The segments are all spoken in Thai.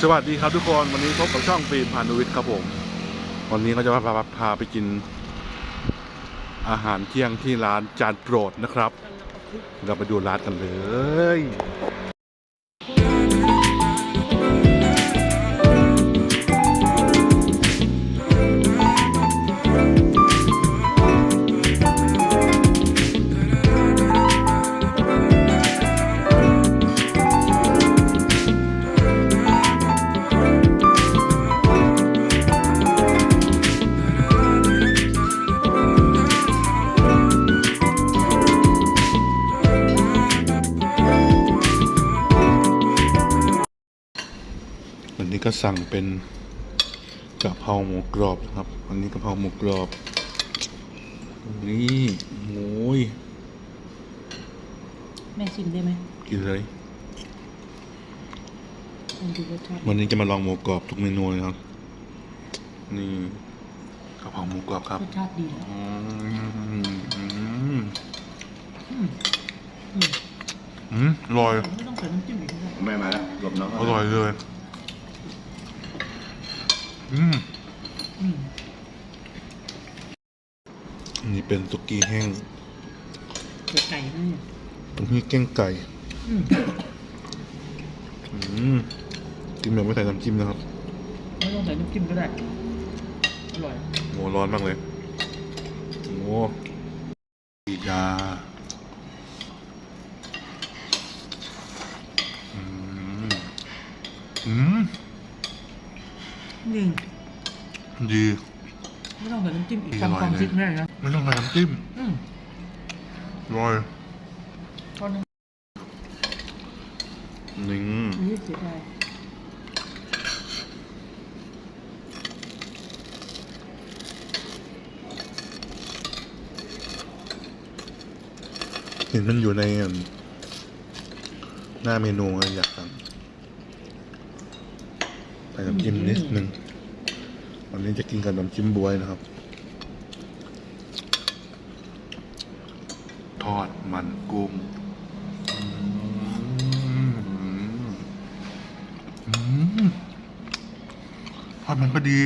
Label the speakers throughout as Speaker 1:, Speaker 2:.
Speaker 1: สวัสดีครับทุกคนวันนี้พบกับช่องฟิล์มพานุวิทย์ครับผม วันนี้เราจะพาพาไปกิน อาหารเที่ยงที่ร้านจานโปรดนะครับ เราไปดูร้านกันเลย ก็สั่งเป็นกะเพราหมูกรอบนะครับวันนี้กะเพราหมูกรอบ นี่โอ้ย
Speaker 2: แม่ชิมได้ไหม
Speaker 1: กินเลย
Speaker 2: ลองดูรสชาติ
Speaker 1: วันนี้จะมาลองหมูกรอบทุกเมนูเลยครับ นี่กะเพราหมูกรอบครับ
Speaker 2: รสชาติดีเหรอ
Speaker 1: อืมอืม
Speaker 2: อืมอืม
Speaker 1: อืมอร่อย
Speaker 2: ไม่ต้องใส่น้ำจิ้มอีกนะ
Speaker 3: แม่มาแล้วหลบน้อง
Speaker 1: อร่อยเลย อืม
Speaker 2: อืม
Speaker 1: อันนี้เป็นสุกี้แห้ง
Speaker 2: เกิดไก่ให้
Speaker 1: ตรงนี้แกงไก่
Speaker 2: อืม
Speaker 1: อืมกินแบบไม่ใส่น้ำจิ้มนะครับ
Speaker 2: ไม่ต้องใส่น้ำจิ้มก็ได้ อร่อย
Speaker 1: โหร้อนมากเลยโอ้ดีจ้าอืมอืม
Speaker 2: หนึ่ง
Speaker 1: ดี
Speaker 2: ไม่ต้องใส่น้ำจิ้มอีก
Speaker 1: ดี
Speaker 2: ความ
Speaker 1: อร่อย
Speaker 2: ความ
Speaker 1: เลย
Speaker 2: คิดแม่นะ
Speaker 1: ไม่ต้องใส่น้ำจิ้ม
Speaker 2: อืม
Speaker 1: อร่อย
Speaker 2: ตอนนึง
Speaker 1: นี่
Speaker 2: นี่เสียดาย
Speaker 1: เห็นมันอยู่ในอืมหน้าเมนูอะอยากสั่ง ใส่น้ำจิ้มนิดนึงวันนี้จะกินกับน้ำจิ้มบวยนะครับ ทอดมันกุ้งทอดมันก็ดี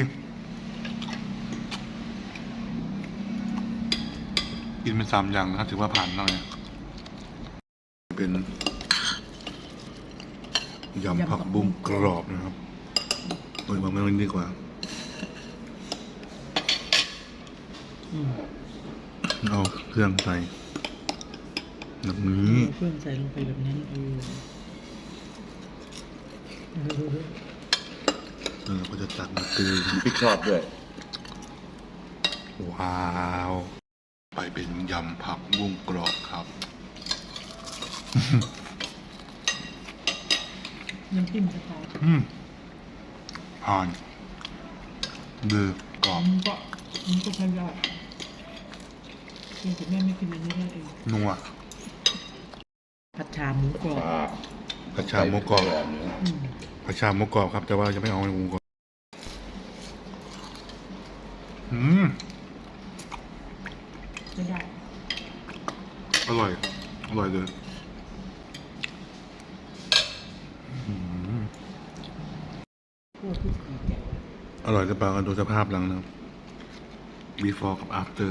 Speaker 1: กินเป็นสามอย่างนะครับถือว่าผ่านหน่อยเป็นยำผักบุ้งกรอบนะครับ โดยมาไม่ต้องดีกว่าเอาเครื่องใส่แบบนี้
Speaker 2: เอาเครื่องใส่ลงไปแบบนั้นเออเออ
Speaker 1: แล้วเราก็จะตักมาตืน
Speaker 3: พริกชอบด้วย
Speaker 1: ว้าว ไปเป็นยำผักบุ้งกรอบครับ
Speaker 2: น้ำจิ้มสไตล์
Speaker 1: อืม ผ่านเบือกรอบ
Speaker 2: มันก็มันก็ใช้ได้เพียงแต่แม่ไม่กินอันนี้ได้เอง
Speaker 1: นัว
Speaker 2: ผัดชาหมูกรอบ
Speaker 3: ปลาก
Speaker 1: ระชายหมูกรอบ
Speaker 3: แบบนี้
Speaker 2: อืม
Speaker 1: กระชายหมูกรอบครับ แต่ว่าจะไม่เอาหมูกรอบอืม
Speaker 2: ใช้ได้
Speaker 1: อร่อย อร่อยเลยอืม
Speaker 2: พวกที่สีแก่
Speaker 1: อร่อยหรือเปล่าก็ดูสภาพหลังนะ before กับ after